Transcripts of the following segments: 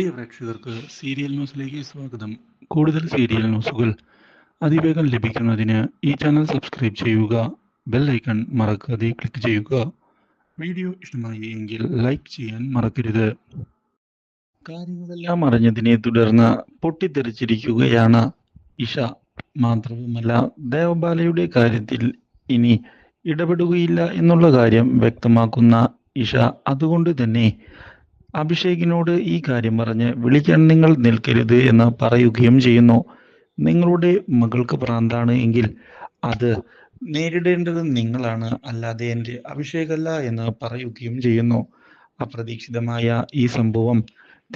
പ്രിയ പ്രേക്ഷകർക്ക് സീരിയൽ ന്യൂസിലേക്ക് സ്വാഗതം. കൂടുതൽ സീരിയൽ ന്യൂസുകൾ അതിവേഗം ലഭിക്കുന്നതിന് ഈ ചാനൽ സബ്സ്ക്രൈബ് ചെയ്യുക ബെൽ ഐക്കൺ മറക്കാതെ ക്ലിക്ക് ചെയ്യുക. വീഡിയോ ഇഷ്ടമായി എങ്കിൽ ലൈക്ക് ചെയ്യാൻ മറക്കരുത്. കാര്യങ്ങളെല്ലാം അറിഞ്ഞതിനെ തുടർന്ന് പൊട്ടിത്തെറിച്ചിരിക്കുകയാണ് ഇഷ. മാത്രവുമല്ല ദേവബാലയുടെ കാര്യത്തിൽ ഇനി ഇടപെടുകയില്ല എന്നുള്ള കാര്യം വ്യക്തമാക്കുന്ന ഇഷ. അതുകൊണ്ട് തന്നെ അഭിഷേകിനോട് ഈ കാര്യം പറഞ്ഞ് വിളിക്കാൻ നിങ്ങൾ നിൽക്കരുത് എന്ന് പറയുകയും ചെയ്യുന്നു. നിങ്ങളുടെ മകൾക്ക് പ്രാന്താണ് എങ്കിൽ അത് നേരിടേണ്ടത് നിങ്ങളാണ് അല്ലാതെ എന്റെ അഭിഷേകല്ല എന്ന് പറയുകയും ചെയ്യുന്നു. അപ്രതീക്ഷിതമായ ഈ സംഭവം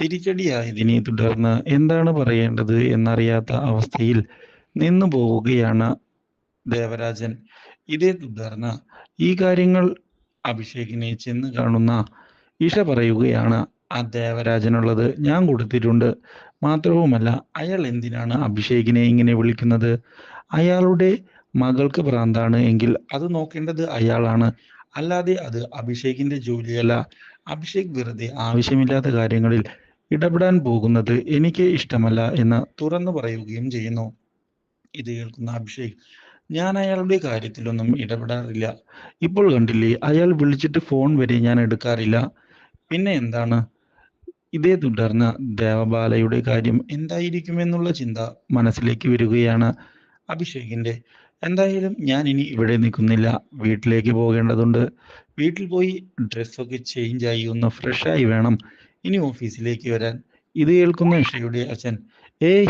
തിരിച്ചടിയായതിനെ തുടർന്ന് എന്താണ് പറയേണ്ടത് എന്നറിയാത്ത അവസ്ഥയിൽ നിന്നു പോവുകയാണ് ദേവരാജൻ. ഇതേ തുടർന്ന് ഈ കാര്യങ്ങൾ അഭിഷേകിനെ ചെന്ന് കാണുന്ന ഇഷ പറയുകയാണ് ആ ദേവരാജനുള്ളത് ഞാൻ കൊടുത്തിട്ടുണ്ട്. മാത്രവുമല്ല അയാൾ എന്തിനാണ് അഭിഷേകിനെ ഇങ്ങനെ വിളിക്കുന്നത്? അയാളുടെ മകൾക്ക് ഭ്രാന്താണ് എങ്കിൽ അത് നോക്കേണ്ടത് അയാളാണ്. അല്ലാതെ അത് അഭിഷേകിന്റെ ജോലിയല്ല. അഭിഷേക് വെറുതെ ആവശ്യമില്ലാത്ത കാര്യങ്ങളിൽ ഇടപെടാൻ പോകുന്നത് എനിക്ക് ഇഷ്ടമല്ല എന്ന് തുറന്നു പറയുകയും ചെയ്യുന്നു. ഇത് കേൾക്കുന്ന അഭിഷേക് ഞാൻ അയാളുടെ കാര്യത്തിലൊന്നും ഇടപെടാറില്ല. ഇപ്പോൾ കണ്ടില്ലേ അയാൾ വിളിച്ചിട്ട് ഫോൺ വരെ ഞാൻ എടുക്കാറില്ല. പിന്നെ എന്താണ്? ഇതേ തുടർന്ന് ദേവബാലയുടെ കാര്യം എന്തായിരിക്കുമെന്നുള്ള ചിന്ത മനസ്സിലേക്ക് വരികയാണ് അഭിഷേകിന്റെ. എന്തായാലും ഞാൻ ഇനി ഇവിടെ നിൽക്കുന്നില്ല. വീട്ടിലേക്ക് പോകേണ്ടതുണ്ട്. വീട്ടിൽ പോയി ഡ്രസ്സൊക്കെ ചേഞ്ച് ആയി ഒന്ന് ഫ്രഷായി വേണം ഇനി ഓഫീസിലേക്ക് വരാൻ. ഇത് കേൾക്കുന്ന ഇഷയുടെ അച്ഛൻ ഏയ്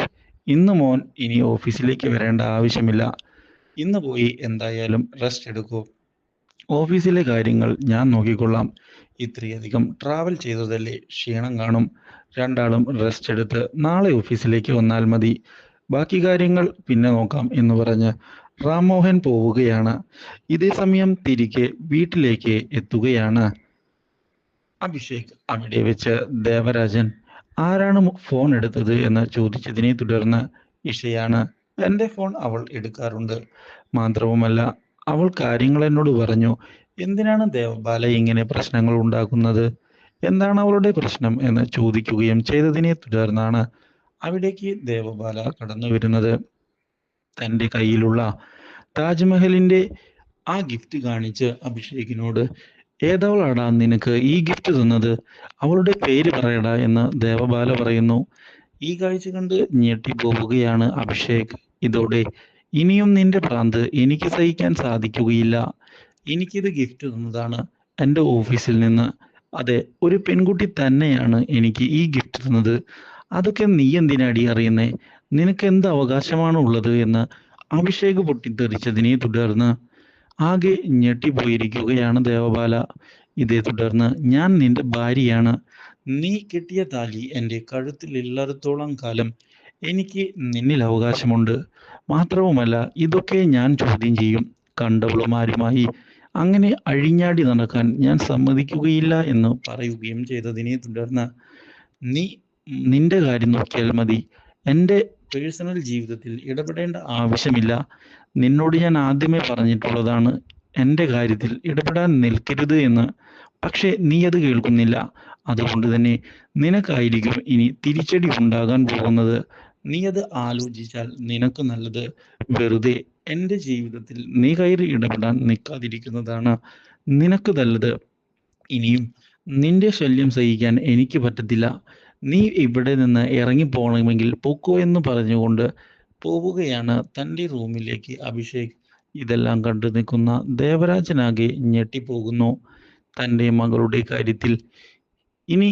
ഇന്ന് മോൻ ഇനി ഓഫീസിലേക്ക് വരേണ്ട ആവശ്യമില്ല. ഇന്ന് പോയി എന്തായാലും റെസ്റ്റ് എടുക്കൂ. ഓഫീസിലെ കാര്യങ്ങൾ ഞാൻ നോക്കിക്കൊള്ളാം. ഇത്രയധികം ട്രാവൽ ചെയ്തതല്ലേ? ക്ഷീണം കാണും. രണ്ടാളും റെസ്റ്റ് എടുത്ത് നാളെ ഓഫീസിലേക്ക് വന്നാൽ മതി. ബാക്കി കാര്യങ്ങൾ പിന്നെ നോക്കാം എന്ന് പറഞ്ഞ് റാംമോഹൻ പോവുകയാണ്. ഇതേ സമയം തിരികെ വീട്ടിലേക്ക് എത്തുകയാണ്. അഭിഷേക് അവിടെ വെച്ച് ദേവരാജൻ ആരാണ് ഫോൺ എടുത്തത്? എന്ന് ചോദിച്ചതിനെ തുടർന്ന് ഇഷയാണ്. എന്റെ ഫോൺ അവൾ എടുക്കാറുണ്ട്. മാത്രവുമല്ല അവൾ കാര്യങ്ങൾ എന്നോട് പറഞ്ഞു എന്തിനാണ് ദേവബാല ഇങ്ങനെ പ്രശ്നങ്ങൾ ഉണ്ടാക്കുന്നത്? എന്താണ് അവളുടെ പ്രശ്നം? എന്ന് ചോദിക്കുകയും ചെയ്തതിനെ തുടർന്നാണ് അവിടേക്ക് ദേവബാല കടന്നു വരുന്നത്. തന്റെ കയ്യിലുള്ള താജ്മഹലിന്റെ ആ ഗിഫ്റ്റ് കാണിച്ച് അഭിഷേകിനോട് ഏതവളാടാ നിനക്ക് ഈ ഗിഫ്റ്റ് തന്നത്? അവളുടെ പേര് പറയടാ എന്ന് ദേവബാല പറയുന്നു. ഈ കാഴ്ച കണ്ട് ഞെട്ടിപ്പോവുകയാണ് അഭിഷേക്. ഇതോടെ ഇനിയും നിന്റെ ഭ്രാന്ത് എനിക്ക് സഹിക്കാൻ സാധിക്കുകയില്ല. എനിക്കിത് ഗിഫ്റ്റ് തന്നതാണ് എന്റെ ഓഫീസിൽ നിന്ന്. അതെ ഒരു പെൺകുട്ടി തന്നെയാണ് എനിക്ക് ഈ ഗിഫ്റ്റ് തന്നത്. അതൊക്കെ നീ എന്തിനാടി അറിയുന്നേ? നിനക്ക് എന്ത് അവകാശമാണ് ഉള്ളത് എന്ന് അഭിഷേക് പൊട്ടിത്തെറിച്ചതിനെ തുടർന്ന് ആകെ ഞെട്ടിപ്പോയിരിക്കുകയാണ് ദേവബാല. ഇതേ തുടർന്ന് ഞാൻ നിന്റെ ഭാര്യയാണ്. നീ കെട്ടിയ താലി എന്റെ കഴുത്തിലുള്ളിടത്തോളം കാലം എനിക്ക് നിന്നിൽ അവകാശമുണ്ട്. മാത്രവുമല്ല ഇതൊക്കെ ഞാൻ ചോദ്യം ചെയ്യും കണ്ടവളുമാരുമായി. അങ്ങനെ അഴിഞ്ഞാടി നടക്കാൻ ഞാൻ സമ്മതിക്കുകയില്ല എന്ന് പറയുകയും ചെയ്തതിനെ തുടർന്ന് നീ നിന്റെ കാര്യം നോക്കിയാൽ മതി. എന്റെ പേഴ്സണൽ ജീവിതത്തിൽ ഇടപെടേണ്ട ആവശ്യമില്ല. നിന്നോട് ഞാൻ ആദ്യമേ പറഞ്ഞിട്ടുള്ളതാണ് എന്റെ കാര്യത്തിൽ ഇടപെടാൻ നിൽക്കരുത് എന്ന്. പക്ഷേ നീ അത് കേൾക്കുന്നില്ല. അതുകൊണ്ട് തന്നെ നിനക്കായിരിക്കും ഇനി തിരിച്ചടി ഉണ്ടാകാൻ പോകുന്നത്. നീ അത് ആലോചിച്ചാൽ നിനക്ക് നല്ലത് വെറുതെ എന്റെ ജീവിതത്തിൽ നീ കയറി ഇടപെടാൻ നിൽക്കാതിരിക്കുന്നതാണ് നിനക്ക് നല്ലത്. ഇനിയും നിന്റെ ശല്യം സഹിക്കാൻ എനിക്ക് പറ്റത്തില്ല. നീ ഇവിടെ നിന്ന് ഇറങ്ങി പോകണമെങ്കിൽ പൊക്കോ എന്ന് പറഞ്ഞുകൊണ്ട് പോവുകയാണ് തന്റെ റൂമിലേക്ക് അഭിഷേക്. ഇതെല്ലാം കണ്ടു നിൽക്കുന്ന ദേവരാജനാകെ ഞെട്ടിപ്പോകുന്നു. തന്റെ മകളുടെ കാര്യത്തിൽ ഇനി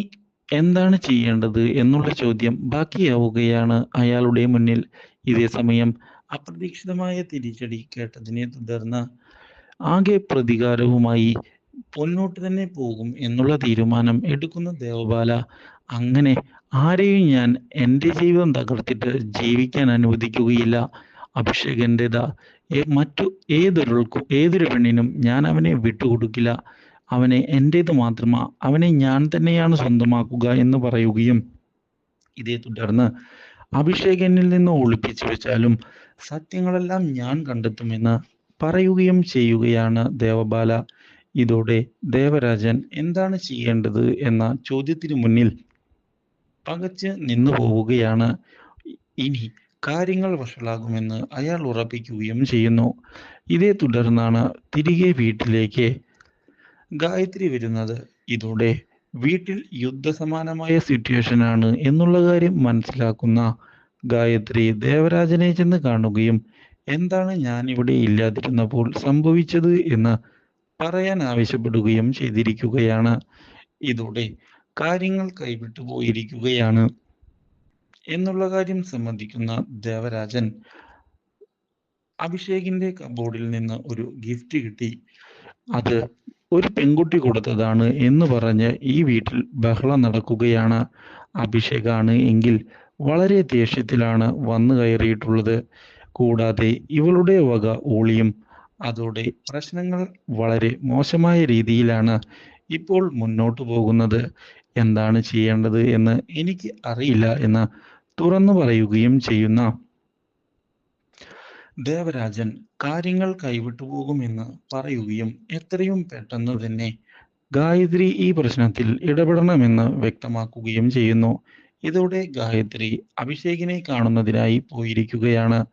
എന്താണ് ചെയ്യേണ്ടത് എന്നുള്ള ചോദ്യം ബാക്കിയാവുകയാണ് അയാളുടെ മുന്നിൽ. ഇതേ സമയം അപ്രതീക്ഷിതമായ തിരിച്ചടി കേട്ടതിനെ തുടർന്ന് ആകെ പ്രതികാരവുമായി പൊന്നോട്ട് തന്നെ പോകും എന്നുള്ള തീരുമാനം എടുക്കുന്ന ദേവബാല അങ്ങനെ ആരെയും ഞാൻ എന്റെ ജീവിതം തകർത്തിട്ട് ജീവിക്കാൻ അനുവദിക്കുകയില്ല. അഭിഷേകന്റെതാ മറ്റു ഏതൊരാൾക്കും ഏതൊരു പെണ്ണിനും ഞാൻ അവനെ വിട്ടുകൊടുക്കില്ല. അവനെ എന്റേത് മാത്രമാ അവനെ ഞാൻ തന്നെയാണ് സ്വന്തമാക്കുക എന്ന് പറയുകയും ഇതേ തുടർന്ന് അഭിഷേകനിൽ നിന്ന് ഒളിപ്പിച്ചു വെച്ചാലും സത്യങ്ങളെല്ലാം ഞാൻ കണ്ടെത്തുമെന്ന് പറയുകയും ചെയ്യുകയാണ് ദേവബാല. ഇതോടെ ദേവരാജൻ എന്താണ് ചെയ്യേണ്ടത് എന്ന ചോദ്യത്തിന് മുന്നിൽ പകച്ച് നിന്നു പോവുകയാണ്. ഇനി കാര്യങ്ങൾ വഷളാകുമെന്ന് അയാൾ ഉറപ്പിക്കുകയും ചെയ്യുന്നു. ഇതേ തുടർന്നാണ് തിരികെ വീട്ടിലേക്ക് ഗായത്രി വരുന്നത് ഇതോടെ വീട്ടിൽ യുദ്ധസമാനമായ സിറ്റുവേഷൻ ആണ് എന്നുള്ള കാര്യം മനസ്സിലാക്കുന്ന ഗായത്രി ദേവരാജനെ ചെന്ന് കാണുകയും എന്താണ് ഞാൻ ഇവിടെ ഇല്ലാതിരുന്നപ്പോൾ സംഭവിച്ചത്? എന്ന് പറയാൻ ആവശ്യപ്പെടുകയും ചെയ്തിരിക്കുകയാണ്. ഇതോടെ കാര്യങ്ങൾ കൈവിട്ടു പോയിരിക്കുകയാണ് എന്നുള്ള കാര്യം സംബന്ധിക്കുന്ന ദേവരാജൻ അഭിഷേകിന്റെ കബോർഡിൽ നിന്ന് ഒരു ഗിഫ്റ്റ് കിട്ടി. അത് ഒരു പെൺകുട്ടി കൊടുത്തതാണ് എന്ന് പറഞ്ഞ് ഈ വീട്ടിൽ ബഹളം നടക്കുകയാണ്. അഭിഷേകാണ് എങ്കിൽ വളരെ ദേഷ്യത്തിലാണ് വന്നു കയറിയിട്ടുള്ളത്. കൂടാതെ ഇവളുടെ വക ഓളിയും അതോടെ പ്രശ്നങ്ങൾ വളരെ മോശമായ രീതിയിലാണ് ഇപ്പോൾ മുന്നോട്ട് പോകുന്നത്. എന്താണ് ചെയ്യേണ്ടത് എന്ന് എനിക്ക് അറിയില്ല എന്ന് തുറന്നു പറയുകയും ചെയ്യുന്ന ദേവരാജൻ കാര്യങ്ങൾ കൈവിട്ടു പോകുമെന്ന് പറയുകയും എത്രയും പെട്ടെന്ന് തന്നെ ഗായത്രി ഈ പ്രശ്നത്തിൽ ഇടപെടണമെന്ന് വ്യക്തമാക്കുകയും ചെയ്യുന്നു. ഇതോടെ ഗായത്രി അഭിഷേകിനെ കാണുന്നതിനായി പോയിരിക്കുകയാണ്.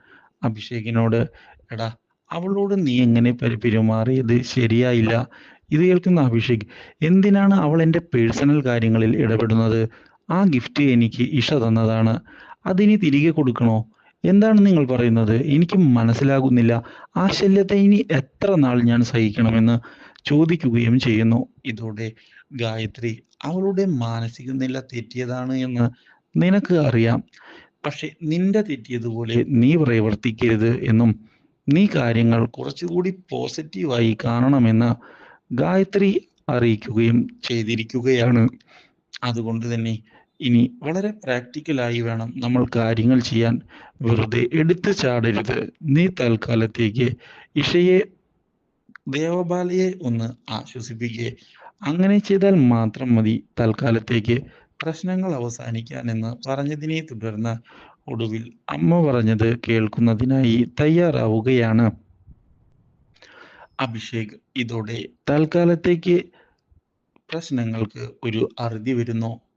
അഭിഷേകിനോട് എടാ അവളോട് നീ എങ്ങനെ പരി- പെരുമാറിയത് ശരിയായില്ല. ഇത് കേൾക്കുന്ന അഭിഷേക് എന്തിനാണ് അവൾ എന്റെ പേഴ്സണൽ കാര്യങ്ങളിൽ ഇടപെടുന്നത്? ആ ഗിഫ്റ്റ് എനിക്ക് ഇഷ തന്നതാണ്. അതിനി തിരികെ കൊടുക്കണോ? എന്താണ് നിങ്ങൾ പറയുന്നത്? എനിക്ക് മനസ്സിലാകുന്നില്ല. ആ ശല്യത്തെ ഇനി എത്ര നാൾ ഞാൻ സഹിക്കണമെന്ന് ചോദിക്കുകയും ചെയ്യുന്നു. ഇതോടെ ഗായത്രി അവളുടെ മാനസിക നില തെറ്റിയതാണ് എന്ന് നിനക്ക് അറിയാം. പക്ഷെ നിന്റെ തെറ്റിയതുപോലെ നീ പ്രവർത്തിക്കരുത് എന്നും നീ കാര്യങ്ങൾ കുറച്ചുകൂടി പോസിറ്റീവായി കാണണമെന്ന് ഗായത്രി അറിയിക്കുകയും ചെയ്തിരിക്കുകയാണ്. അതുകൊണ്ട് തന്നെ ഇനി വളരെ പ്രാക്ടിക്കലായി വേണം നമ്മൾ കാര്യങ്ങൾ ചെയ്യാൻ വെറുതെ എടുത്തു ചാടരുത്. നീ തൽക്കാലത്തേക്ക് ഇഷയെ ദേവബാലയെ ഒന്ന് ആശ്വസിപ്പിക്കുക അങ്ങനെ ചെയ്താൽ മാത്രം മതി. തൽക്കാലത്തേക്ക് പ്രശ്നങ്ങൾ അവസാനിക്കാനെന്ന് പറഞ്ഞതിനെ തുടർന്ന് ഒടുവിൽ അമ്മ പറഞ്ഞത് കേൾക്കുന്നതിനായി തയ്യാറാവുകയാണ്. അഭിഷേക് ഇതോടെ തൽക്കാലത്തേക്ക് പ്രശ്നങ്ങൾക്ക് ഒരു അറുതി വരുന്നു.